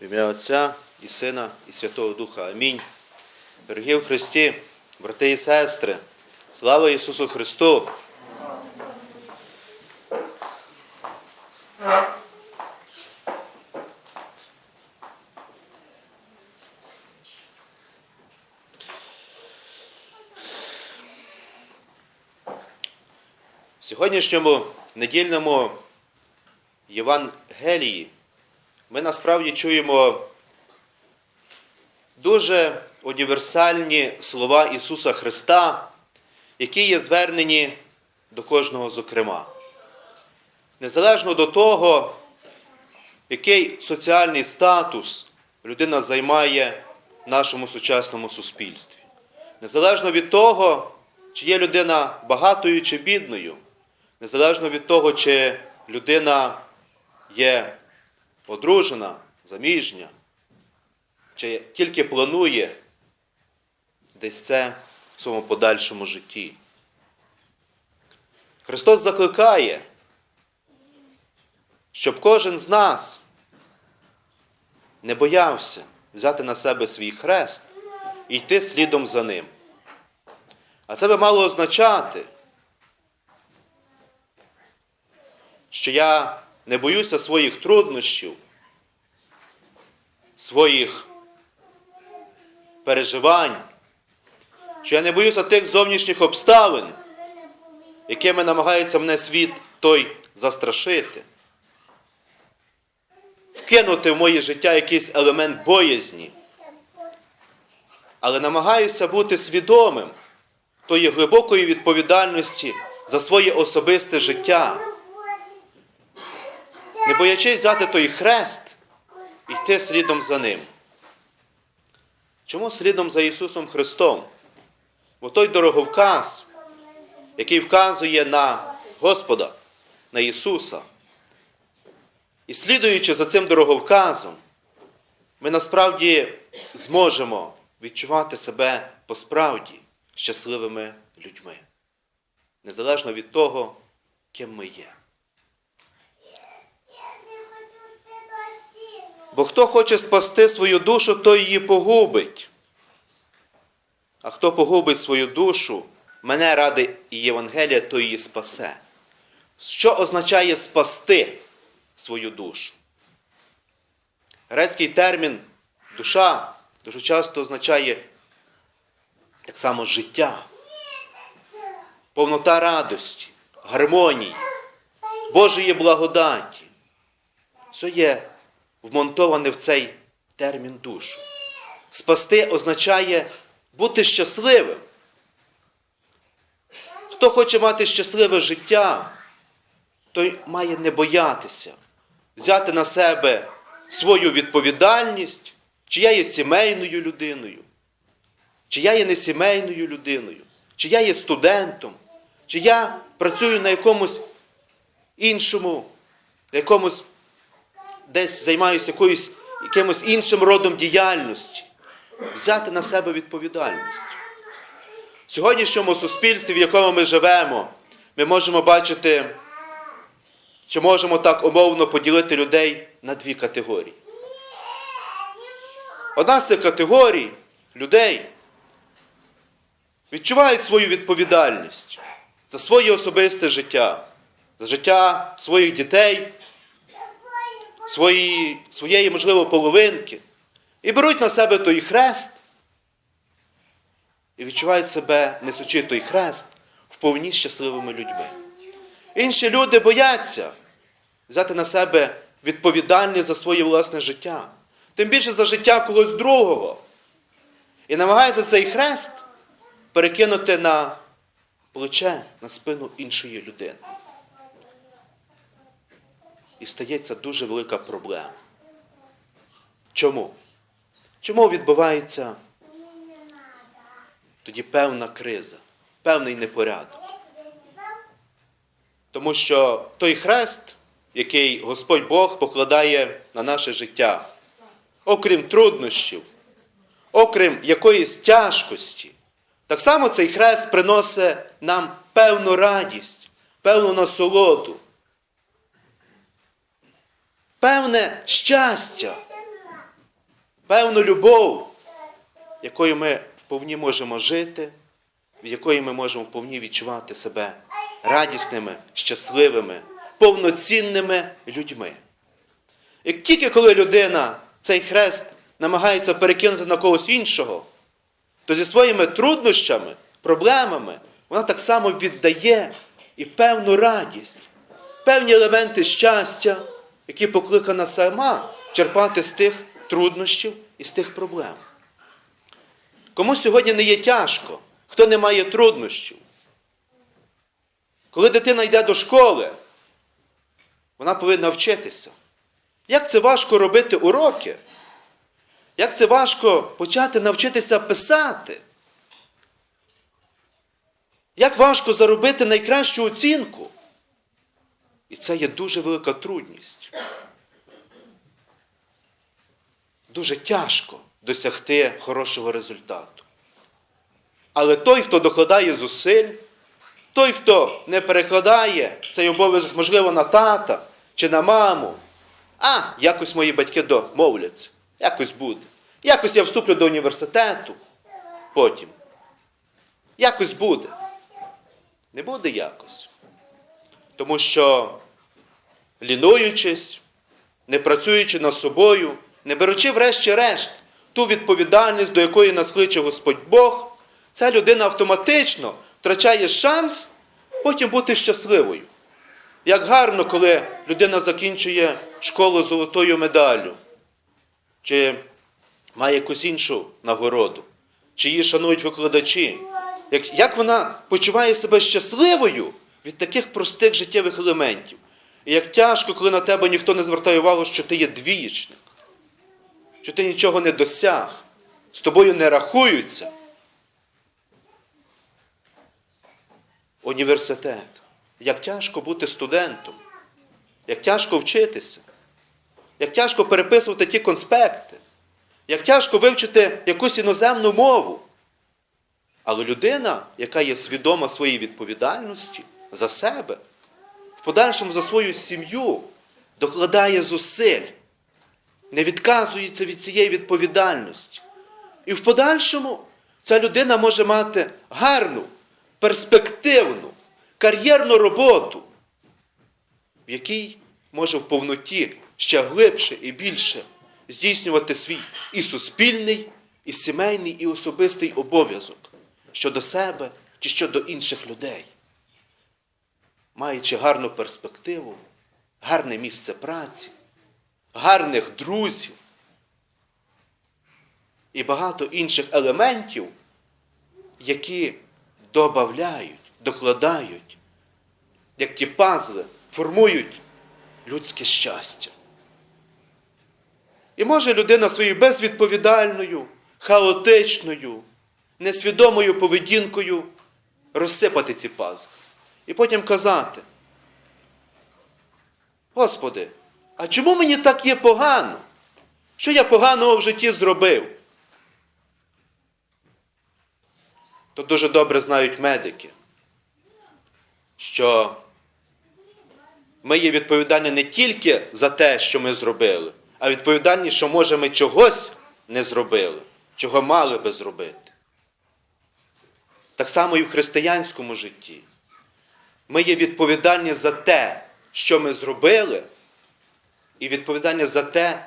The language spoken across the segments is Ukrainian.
В ім'я Отця і Сина, і Святого Духа. Амінь. Дорогі в Христі, брати і сестри, слава Ісусу Христу! В сьогоднішньому недільному Євангелії ми насправді чуємо дуже універсальні слова Ісуса Христа, які є звернені до кожного зокрема. Незалежно до того, який соціальний статус людина займає в нашому сучасному суспільстві. Незалежно від того, чи є людина багатою чи бідною, незалежно від того, чи людина є одружена, заміжня, чи тільки планує десь це в своєму подальшому житті. Христос закликає, щоб кожен з нас не боявся взяти на себе свій хрест і йти слідом за ним. А це би мало означати, що я не боюся своїх труднощів, своїх переживань, що я не боюся тих зовнішніх обставин, якими намагається мене світ той застрашити, вкинути в моє життя якийсь елемент боязні, але намагаюся бути свідомим тої глибокої відповідальності за своє особисте життя не боячись взяти той хрест і йти слідом за ним. Чому слідом за Ісусом Христом? Бо той дороговказ, який вказує на Господа, на Ісуса. І слідуючи за цим дороговказом, ми насправді зможемо відчувати себе по-справді щасливими людьми, незалежно від того, ким ми є. Бо хто хоче спасти свою душу, той її погубить. А хто погубить свою душу, мене ради і Євангелія, то її спасе. Що означає спасти свою душу? Грецький термін душа дуже часто означає так само життя, повнота радості, гармонії, Божої благодаті. Це є вмонтоване в цей термін душу. Спасти означає бути щасливим. Хто хоче мати щасливе життя, той має не боятися, взяти на себе свою відповідальність, чи я є сімейною людиною, чи я є не сімейною людиною, чи я є студентом, чи я працюю на якомусь іншому, на якомусь десь займаюся якоюсь, якимось іншим родом діяльності, взяти на себе відповідальність. В сьогоднішньому суспільстві, в якому ми живемо, ми можемо бачити, чи можемо так умовно поділити людей на дві категорії. Одна з цих категорій людей відчувають свою відповідальність за своє особисте життя, за життя своїх дітей, свої, своєї, можливо, половинки і беруть на себе той хрест і відчувають себе, несучи той хрест, вповні щасливими людьми. Інші люди бояться взяти на себе відповідальність за своє власне життя, тим більше за життя когось другого. І намагаються цей хрест перекинути на плече, на спину іншої людини. І стається дуже велика проблема. Чому? Чому відбувається тоді певна криза, певний непорядок? Тому що той хрест, який Господь Бог покладає на наше життя, окрім труднощів, окрім якоїсь тяжкості, так само цей хрест приносить нам певну радість, певну насолоду, певне щастя, певну любов, якою ми вповні можемо жити, від якої ми можемо вповні відчувати себе радісними, щасливими, повноцінними людьми. І тільки коли людина цей хрест намагається перекинути на когось іншого, то зі своїми труднощами, проблемами вона так само віддає і певну радість, певні елементи щастя, які покликана сама черпати з тих труднощів і з тих проблем. Кому сьогодні не є тяжко, хто не має труднощів. Коли дитина йде до школи, вона повинна вчитися. Як це важко робити уроки? Як це важко почати навчитися писати? Як важко заробити найкращу оцінку? І це є дуже велика трудність. Дуже тяжко досягти хорошого результату. Але той, хто докладає зусиль, той, хто не перекладає цей обов'язок, можливо, на тата чи на маму, а якось мої батьки домовляться, якось буде. Якось я вступлю до університету потім. Якось буде. Не буде якось. Тому що, лінуючись, не працюючи над собою, не беручи врешті-решт ту відповідальність, до якої нас кличе Господь Бог, ця людина автоматично втрачає шанс потім бути щасливою. Як гарно, коли людина закінчує школу золотою медаллю, чи має якусь іншу нагороду, чи її шанують викладачі. Як вона почуває себе щасливою від таких простих життєвих елементів. І як тяжко, коли на тебе ніхто не звертає увагу, що ти є двієчник, що ти нічого не досяг, з тобою не рахуються. Університет. Як тяжко бути студентом, як тяжко вчитися, як тяжко переписувати ті конспекти, як тяжко вивчити якусь іноземну мову. Але людина, яка є свідома своєї відповідальності за себе, подальшому за свою сім'ю, докладає зусиль, не відказується від цієї відповідальності. І в подальшому ця людина може мати гарну, перспективну, кар'єрну роботу, в якій може в повноті ще глибше і більше здійснювати свій і суспільний, і сімейний, і особистий обов'язок щодо себе чи щодо інших людей. Маючи гарну перспективу, гарне місце праці, гарних друзів і багато інших елементів, які додають, докладають, як ті пазли, формують людське щастя. І може людина своєю безвідповідальною, хаотичною, несвідомою поведінкою розсипати ці пазли. І потім казати, Господи, а чому мені так є погано? Що я поганого в житті зробив? То дуже добре знають медики, що ми є відповідальні не тільки за те, що ми зробили, а відповідальні, що може ми чогось не зробили, чого мали би зробити. Так само і в християнському житті. Ми є відповідальні за те, що ми зробили, і відповідальні за те,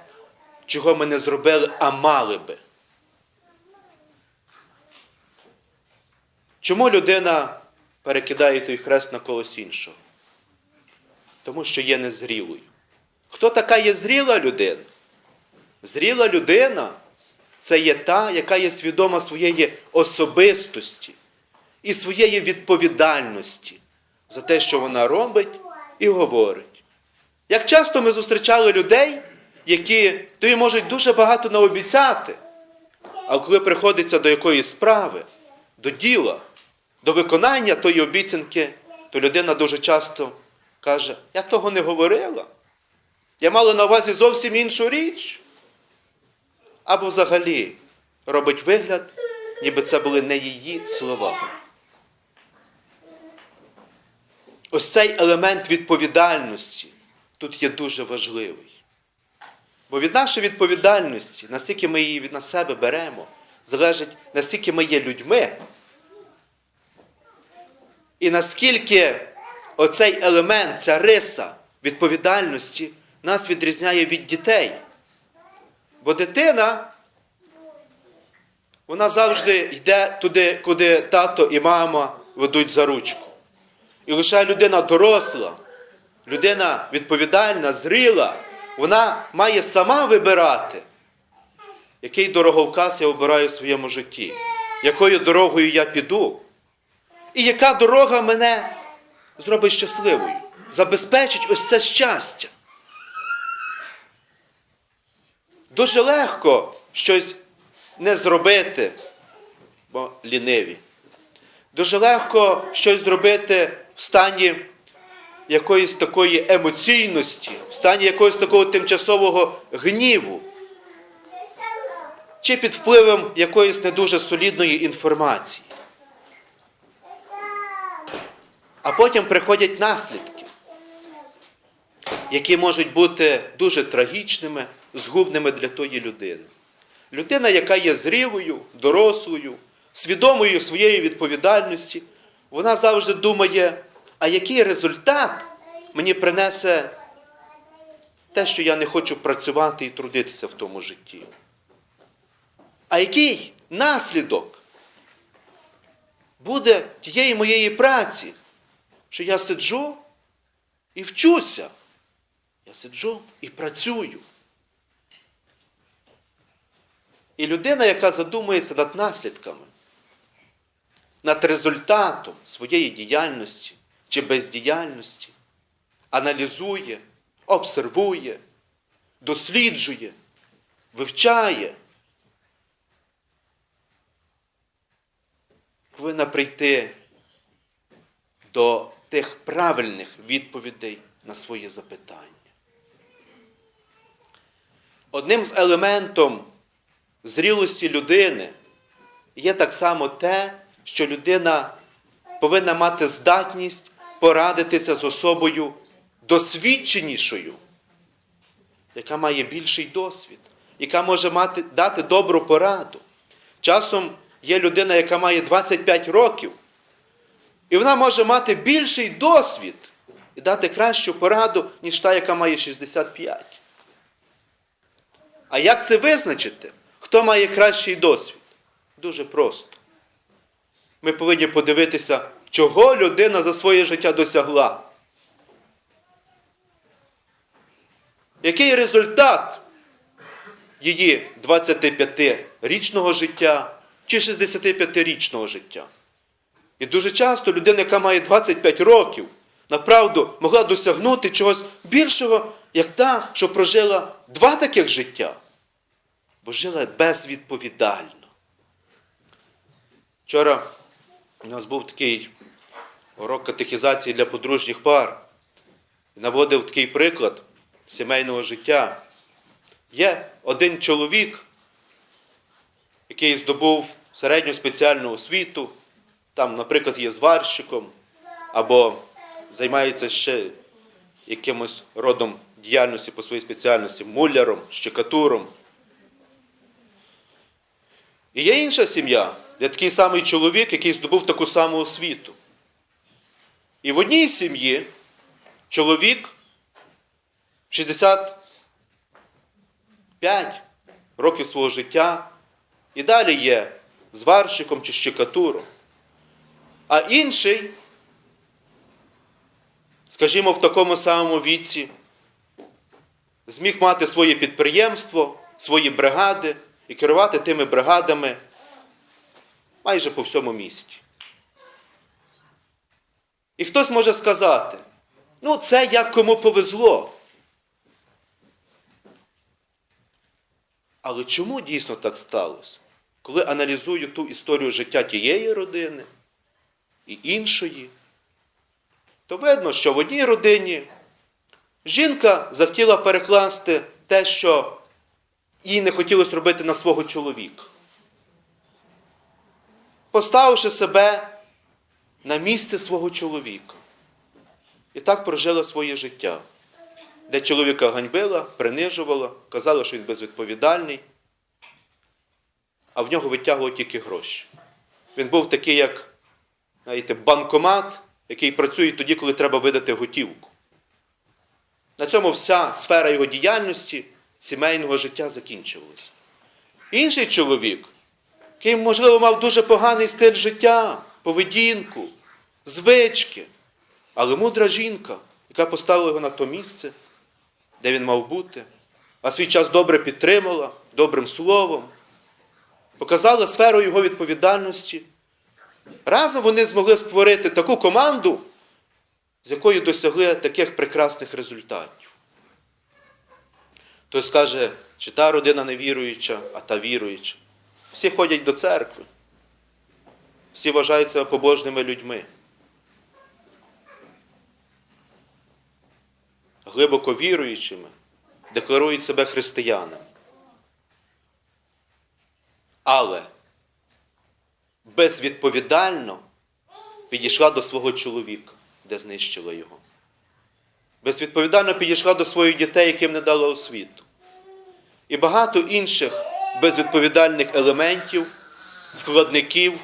чого ми не зробили, а мали би. Чому людина перекидає той хрест на когось іншого? Тому що є незрілою. Хто така є зріла людина? Зріла людина це є та, яка є свідома своєї особистості і своєї відповідальності за те, що вона робить і говорить. Як часто ми зустрічали людей, які тобі можуть дуже багато наобіцяти, але коли приходиться до якоїсь справи, до діла, до виконання тої обіцянки, то людина дуже часто каже, я того не говорила. Я мала на увазі зовсім іншу річ. Або взагалі робить вигляд, ніби це були не її слова. Ось цей елемент відповідальності тут є дуже важливий. Бо від нашої відповідальності, наскільки ми її від на себе беремо, залежить, наскільки ми є людьми, і наскільки оцей елемент, ця риса відповідальності нас відрізняє від дітей. Бо дитина, вона завжди йде туди, куди тато і мама ведуть за ручку. І лише людина доросла, людина відповідальна, зріла, вона має сама вибирати, який дороговказ я обираю в своєму житті, якою дорогою я піду, і яка дорога мене зробить щасливою, забезпечить ось це щастя. Дуже легко щось не зробити, бо ліниві. Дуже легко щось зробити в стані якоїсь такої емоційності, в стані якогось такого тимчасового гніву, чи під впливом якоїсь не дуже солідної інформації. А потім приходять наслідки, які можуть бути дуже трагічними, згубними для тої людини. Людина, яка є зрілою, дорослою, свідомою своєї відповідальності, вона завжди думає, а який результат мені принесе те, що я не хочу працювати і трудитися в тому житті. А який наслідок буде тієї моєї праці, що я сиджу і вчуся. Я сиджу і працюю. І людина, яка задумується над наслідками, над результатом своєї діяльності чи бездіяльності, аналізує, обсервує, досліджує, вивчає, повинна прийти до тих правильних відповідей на свої запитання. Одним з елементом зрілості людини є так само те, що людина повинна мати здатність порадитися з особою досвідченішою, яка має більший досвід, яка може мати, дати добру пораду. Часом є людина, яка має 25 років, і вона може мати більший досвід і дати кращу пораду, ніж та, яка має 65. А як це визначити? Хто має кращий досвід? Дуже просто. Ми повинні подивитися, чого людина за своє життя досягла. Який результат її 25-річного життя чи 65-річного життя? І дуже часто людина, яка має 25 років, направду могла досягнути чогось більшого, як та, що прожила два таких життя, бо жила безвідповідально. Вчора у нас був такий урок катехізації для подружніх пар. Наводив такий приклад сімейного життя. Є один чоловік, який здобув середню спеціальну освіту, там, наприклад, є зварщиком, або займається ще якимось родом діяльності по своїй спеціальності, муляром, щекатуром. І є інша сім'я, де такий самий чоловік, який здобув таку саму освіту. І в одній сім'ї чоловік 65 років свого життя і далі є зварщиком чи щекатуром. А інший, скажімо, в такому самому віці, зміг мати своє підприємство, свої бригади і керувати тими бригадами майже по всьому місті. І хтось може сказати, ну це як кому повезло. Але чому дійсно так сталося? Коли аналізую ту історію життя тієї родини і іншої, то видно, що в одній родині жінка захотіла перекласти те, що їй не хотілося робити на свого чоловіка. Поставивши себе на місце свого чоловіка. І так прожила своє життя. де чоловіка ганьбила, принижувала, казала, що він безвідповідальний, а в нього витягували тільки гроші. Він був такий, як знаєте, банкомат, який працює тоді, коли треба видати готівку. На цьому вся сфера його діяльності, сімейного життя закінчувалася. Інший чоловік, який, можливо, мав дуже поганий стиль життя, поведінку, звички, але мудра жінка, яка поставила його на то місце, де він мав бути, а свій час добре підтримала, добрим словом, показала сферу його відповідальності. Разом вони змогли створити таку команду, з якою досягли таких прекрасних результатів. Хтось скаже, чи та родина не віруюча, а та віруюча. Всі ходять до церкви. Всі вважають себе побожними людьми. Глибоко віруючими, декларують себе християнами. Але безвідповідально підійшла до свого чоловіка, де знищила його. Безвідповідально підійшла до своїх дітей, яким не дала освіту. І багато інших безвідповідальних елементів, складників,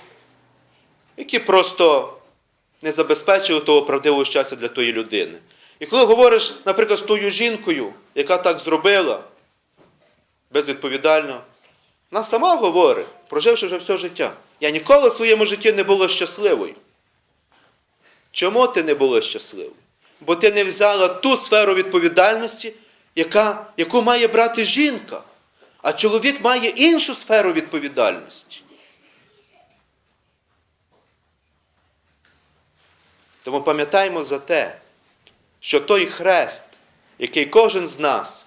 які просто не забезпечили того правдивого щастя для тої людини. І коли говориш, наприклад, з тою жінкою, яка так зробила, безвідповідально, вона сама говорить, проживши вже все життя. Я ніколи в своєму житті не була щасливою. Чому ти не була щасливою? Бо ти не взяла ту сферу відповідальності, яка, яку має брати жінка, а чоловік має іншу сферу відповідальності. Тому пам'ятаємо за те, що той хрест, який кожен з нас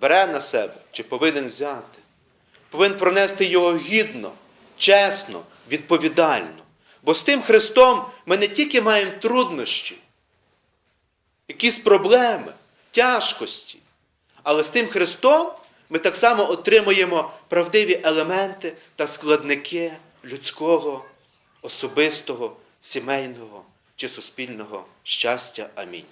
бере на себе чи повинен взяти, повинен пронести його гідно, чесно, відповідально. Бо з тим Христом ми не тільки маємо труднощі, якісь проблеми, тяжкості, але з тим Христом ми так само отримуємо правдиві елементи та складники людського, особистого, сімейного чи суспільного щастя. Амінь.